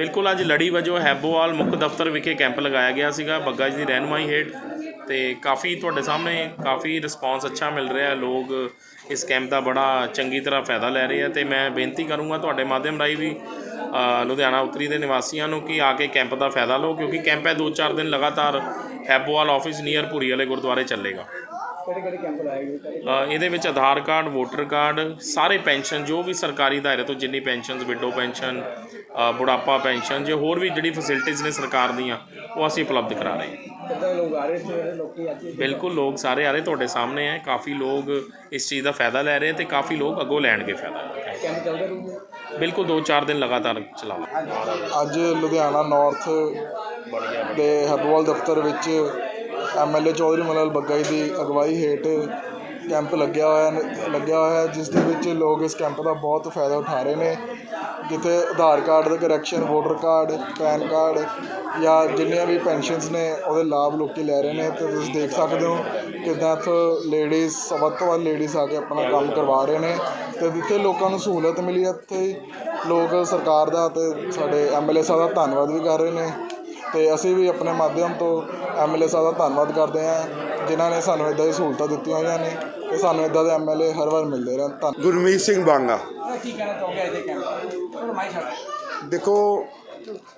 ਬਿਲਕੁਲ ਅੱਜ ਲੜੀ ਵਜੋਂ ਹੈਬੋਵਾਲ ਮੁੱਖ ਦਫ਼ਤਰ ਵਿਖੇ ਕੈਂਪ ਲਗਾਇਆ ਗਿਆ ਸੀਗਾ, ਬੱਗਾ ਜੀ ਦੀ ਰਹਿਨਮਾਈ ਹੇਠ ਤੇ ਕਾਫੀ ਤੁਹਾਡੇ ਸਾਹਮਣੇ ਕਾਫੀ ਰਿਸਪਾਂਸ ਅੱਛਾ ਮਿਲ ਰਿਹਾ ਲੋਕ ਇਸ ਕੈਂਪ ਦਾ ਬੜਾ ਚੰਗੀ ਤਰ੍ਹਾਂ ਫਾਇਦਾ ਲੈ ਰਹੇ ਆ ਤੇ ਮੈਂ ਬੇਨਤੀ ਕਰੂੰਗਾ ਤੁਹਾਡੇ ਮਾਧਿਅਮ ਰਾਹੀਂ ਵੀ ਲੁਧਿਆਣਾ ਉੱਤਰੀ ਦੇ ਨਿਵਾਸੀਆਂ ਨੂੰ ਕਿ ਆ ਕੇ ਕੈਂਪ ਦਾ ਫਾਇਦਾ ਲਓ ਕਿਉਂਕਿ ਕੈਂਪ ਹੈ 2-4 ਦਿਨ ਲਗਾਤਾਰ ਹੈਬੋਵਾਲ ਆਫਿਸ ਨੀਅਰ ਭੂਰੀ ਵਾਲੇ ਗੁਰਦੁਆਰੇ ਚੱਲੇਗਾ। ਕਿਹੜੇ ਕਿਹੜੇ ਕੈਂਪ ਲਾਏ ਗਏ ਸਰ ਅ, ਇਹਦੇ ਵਿੱਚ ਆਧਾਰ ਕਾਰਡ ਵੋਟਰ ਕਾਰਡ ਸਾਰੇ ਪੈਨਸ਼ਨ ਜੋ ਵੀ ਸਰਕਾਰੀ ਦਾਇਰੇ ਤੋਂ ਜਿੰਨੀ ਪੈਨਸ਼ਨਸ ਵਿਡੋ ਪੈਨਸ਼ਨ ਅ, ਬੁਢਾਪਾ ਪੈਨਸ਼ਨ ਜੇ ਹੋਰ ਵੀ ਜਿਹੜੀ ਫੈਸਿਲਿਟੀਆਂ ਨੇ ਸਰਕਾਰ ਦੀਆਂ ਉਹ ਅਸੀਂ ਉਪਲਬਧ ਕਰਾ ਰਹੇ ਹਾਂ। ਕਿੱਦਾਂ ਲੋਕ ਆ ਰਹੇ ਸੀ ਜਿਹੜੇ ਲੋਕੀ ਅੱਜ ਬਿਲਕੁਲ ਲੋਕ ਸਾਰੇ ਆ ਰਹੇ ਤੁਹਾਡੇ ਸਾਹਮਣੇ ਹੈ ਕਾਫੀ ਲੋਕ ਇਸ ਚੀਜ਼ ਦਾ ਫਾਇਦਾ ਲੈ ਰਹੇ ਤੇ ਕਾਫੀ ਲੋਕ ਅੱਗੋਂ ਲੈਣਗੇ ਫਾਇਦਾ ਕੈਂਪ ਚੱਲਦੇ ਰਹੂਗੇ ਬਿਲਕੁਲ 2-4 ਦਿਨ ਲਗਾਤਾਰ ਚਲਾਵਾਂਗੇ ਅੱਜ ਲੁਧਿਆਣਾ ਨਾਰਥ ਦੇ ਹਰਬਵਾਲ ਦਫ਼ਤਰ ਵਿੱਚ ਐਮਐਲਏ ਚੌਧਰੀ ਮਲਾਲ ਬੱਗਾ ਜੀ ਦੀ ਅਗਵਾਈ ਹੇਠ ਕੈਂਪ ਲੱਗਿਆ ਹੋਇਆ ਨ- ਲੱਗਿਆ ਹੋਇਆ ਜਿਸ ਦੇ ਵਿੱਚ ਲੋਕ ਇਸ ਕੈਂਪ ਦਾ ਬਹੁਤ ਫਾਇਦਾ ਉਠਾ ਰਹੇ ਨੇ। ਜਿੱਥੇ ਆਧਾਰ ਕਾਰਡ ਦੇ correction voter card PAN card ਜਾਂ ਜਿੰਨੀਆਂ ਵੀ ਪੈਨਸ਼ਨਸ ਨੇ, ਉਹਦੇ ਲਾਭ ਲੋਕੀ ਲੈ ਰਹੇ ਨੇ। ਤੇ ਤੁਸੀਂ ਦੇਖ ਸਕਦੇ ਹੋ ਕਿੱਦਾਂ ਇੱਥੋਂ ਲੇਡੀਜ਼ ਵੱਧ ਤੋਂ ਵੱਧ ਲੇਡੀਜ਼ ਆ ਕੇ ਆਪਣਾ ਕੰਮ ਕਰਵਾ ਰਹੇ ਨੇ। ਤੇ ਜਿੱਥੇ ਲੋਕਾਂ ਨੂੰ ਸਹੂਲਤ ਮਿਲੀ ਹੈ ਉੱਥੇ ਲੋਕ ਸਰਕਾਰ ਦਾ ਤੇ ਸਾਡੇ ਐਮਐਲਏ ਸਾਹਿਬ ਦਾ ਧੰਨਵਾਦ ਵੀ ਕਰ ਰਹੇ ਨੇ। ਤੇ ਅਸੀਂ ਵੀ ਆਪਣੇ ਮਾਧਿਅਮ ਤੋਂ ਐਮਐਲਏ ਸਾਹਿਬ ਦਾ ਧੰਨਵਾਦ ਕਰਦੇ ਹਾਂ ਜਿਨ੍ਹਾਂ ਨੇ ਸਾਨੂੰ ਇਦਾਂ ਦੀ ਸਹੂਲਤਾਂ ਦਿੱਤੀਆਂ ਹੋਈਆਂ ਨੇ ਤੇ ਸਾਨੂੰ ਇਦਾਂ ਦੇ ਐਮਐਲਏ ਹਰ ਵਾਰ ਮਿਲਦੇ ਰਹਿਣ। ਧੰਨ ਗੁਰਮੀਤ ਸਿੰਘ ਬਾਂਗਾ। ਕੀ ਕਹਿਣਾ ਚਾਹੋਗੇ ਅੱਜ ਦੇ ਕੈਂਪ ਤੁਹਾਨੂੰ ਮਾਈ ਛੱਡ ਦੇਖੋ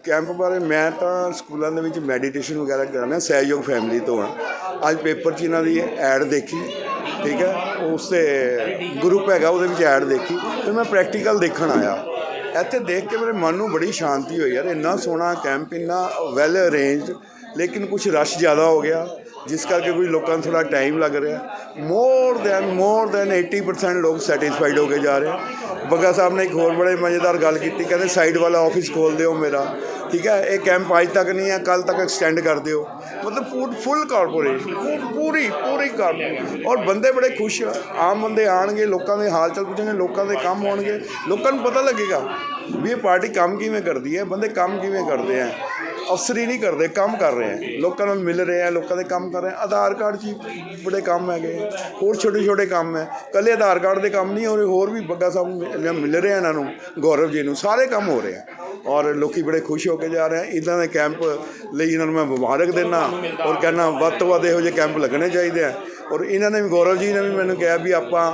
ਕੈਂਪ ਬਾਰੇ ਮੈਂ ਤਾਂ ਸਕੂਲਾਂ ਦੇ ਵਿੱਚ ਮੈਡੀਟੇਸ਼ਨ ਵਗੈਰਾ ਕਰਾਉਣਾ ਸਹਿਯੋਗ ਫੈਮਿਲੀ ਤੋਂ ਆ। ਅੱਜ ਪੇਪਰ 'ਚ ਇਹਨਾਂ ਦੀ ਐਡ ਦੇਖੀ ਠੀਕ ਹੈ? ਉਸ ਤੇ ਗਰੁੱਪ ਹੈਗਾ ਉਹਦੇ ਵਿੱਚ ਐਡ ਦੇਖੀ ਤੇ ਮੈਂ ਪ੍ਰੈਕਟੀਕਲ ਦੇਖਣ ਆਇਆ। ਇੱਥੇ ਦੇਖ ਕੇ ਮੇਰੇ ਮਨ ਨੂੰ ਬੜੀ ਸ਼ਾਂਤੀ ਹੋਈ ਯਾਰ, ਇੰਨਾ ਸੋਹਣਾ ਕੈਂਪ ਇੰਨਾ ਵੈਲ ਅਰੇਂਜਡ ਲੇਕਿਨ ਕੁਝ ਰਸ਼ ਜ਼ਿਆਦਾ ਹੋ ਗਿਆ, ਜਿਸ ਕਰਕੇ ਕੋਈ ਲੋਕਾਂ ਨੂੰ ਥੋੜਾ ਟਾਈਮ ਲੱਗ ਰਿਹਾ। ਮੋਰ ਦੈਨ ਮੋਰ ਦੈਨ 80% ਲੋਕ ਸੈਟੀਸਫਾਈਡ ਹੋ ਕੇ ਜਾ ਰਹੇ। ਬੱਗਾ ਸਾਹਿਬ ਨੇ ਇੱਕ ਹੋਰ ਬੜੇ ਮਜ਼ੇਦਾਰ ਗੱਲ ਕੀਤੀ, ਕਹਿੰਦੇ ਸਾਈਡ ਵਾਲਾ ਆਫਿਸ ਖੋਲ ਦਿਓ ਮੇਰਾ। ਠੀਕ ਹੈ, ਇਹ ਕੈਂਪ ਅੱਜ ਤੱਕ ਨਹੀਂ ਹੈ ਕੱਲ ਤੱਕ ਐਕਸਟੈਂਡ ਕਰ ਦਿਓ। ਮਤਲਬ ਫੂਡ ਫੁੱਲ ਕਾਰਪੋਰੇਸ਼ਨ ਪੂਰੀ ਪੂਰੀ ਕਾਰਪੋਰੇਸ਼ਨ ਔਰ ਬੰਦੇ ਬੜੇ ਖੁਸ਼ ਆਮ ਬੰਦੇ ਆਣਗੇ, ਲੋਕਾਂ ਦੇ ਹਾਲ ਚਾਲ ਪੁੱਛਣਗੇ, ਲੋਕਾਂ ਦੇ ਕੰਮ ਹੋਣਗੇ। ਲੋਕਾਂ ਨੂੰ ਪਤਾ ਲੱਗੇਗਾ ਵੀ ਇਹ ਪਾਰਟੀ ਕੰਮ ਕਿਵੇਂ ਕਰਦੀ ਹੈ, ਬੰਦੇ ਕੰਮ ਕਿਵੇਂ ਕਰਦੇ ਆ। ਅਫਸਰੀ ਨਹੀਂ ਕਰਦੇ, ਕੰਮ ਕਰ ਰਹੇ ਆ। ਲੋਕਾਂ ਨਾਲ ਮਿਲ ਰਹੇ ਆ, ਲੋਕਾਂ ਦੇ ਕੰਮ ਕਰ ਰਹੇ ਆ। ਆਧਾਰ ਕਾਰਡ 'ਚ ਹੀ ਬੜੇ ਕੰਮ ਹੈਗੇ ਹੋਰ ਛੋਟੇ ਛੋਟੇ ਕੰਮ ਹੈ ਕੱਲੇ ਆਧਾਰ ਕਾਰਡ ਦੇ ਕੰਮ ਨਹੀਂ ਹੋ ਰਹੇ ਹੋਰ ਵੀ ਬੱਗਾ ਸਾਹਿਬ ਨੂੰ ਮਿਲ- ਮਿਲ ਰਹੇ ਆ ਇਹਨਾਂ ਨੂੰ, ਗੌਰਵ ਜੀ ਨੂੰ। ਸਾਰੇ ਕੰਮ ਹੋ ਰਹੇ ਆ। ਔਰ ਲੋਕੀ ਬੜੇ ਖੁਸ਼ ਹੋ ਕੇ ਜਾ ਰਹੇ ਆ ਇਦਾਂ ਦੇ ਕੈਂਪ ਲਈ ਇਹਨਾਂ ਨੂੰ ਮੈਂ ਮੁਬਾਰਕ ਦਿੰਦਾ ਔਰ ਕਹਿੰਦਾ ਵੱਧ ਤੋਂ ਵੱਧ ਇਹੋ ਜਿਹੇ ਕੈਂਪ ਲੱਗਣੇ ਚਾਹੀਦੇ ਆ। ਔਰ ਇਹਨਾਂ ਨੇ ਵੀ ਗੌਰਵ ਜੀ ਨੇ ਵੀ ਮੈਨੂੰ ਕਿਹਾ ਵੀ ਆਪਾਂ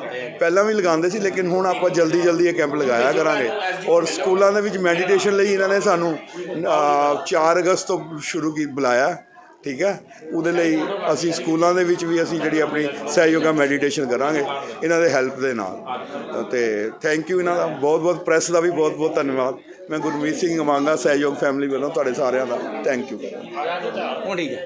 ਪਹਿਲਾਂ ਵੀ ਲਗਾਉਂਦੇ ਸੀ ਲੇਕਿਨ ਹੁਣ ਆਪਾਂ ਜਲਦੀ ਜਲਦੀ ਇਹ ਕੈਂਪ ਲਗਾਇਆ ਕਰਾਂਗੇ। ਔਰ ਸਕੂਲਾਂ ਦੇ ਵਿੱਚ ਮੈਡੀਟੇਸ਼ਨ ਲਈ ਇਹਨਾਂ ਨੇ ਸਾਨੂੰ ਅ, 4 ਅਗਸਤ ਤੋਂ ਸ਼ੁਰੂ ਕੀ ਬੁਲਾਇਆ ਠੀਕ ਹੈ? ਉਹਦੇ ਲਈ ਅਸੀਂ ਸਕੂਲਾਂ ਦੇ ਵਿੱਚ ਵੀ ਅਸੀਂ ਜਿਹੜੀ ਆਪਣੀ ਸਹਿਯੋਗਾ ਮੈਡੀਟੇਸ਼ਨ ਕਰਾਂਗੇ ਇਹਨਾਂ ਦੇ ਹੈਲਪ ਦੇ ਨਾਲ। ਤੇ ਥੈਂਕ ਯੂ ਇਹਨਾਂ ਦਾ ਬਹੁਤ ਬਹੁਤ ਪ੍ਰੈਸ ਦਾ ਵੀ ਬਹੁਤ ਬਹੁਤ ਧੰਨਵਾਦ। ਮੈਂ ਗੁਰਮੀਤ ਸਿੰਘ ਮੰਗਾ ਸਹਿਯੋਗ ਫੈਮਿਲੀ ਵੱਲੋਂ ਤੁਹਾਡੇ ਸਾਰਿਆਂ ਦਾ ਥੈਂਕ ਯੂ ਹੁਣ ਠੀਕ ਹੈ।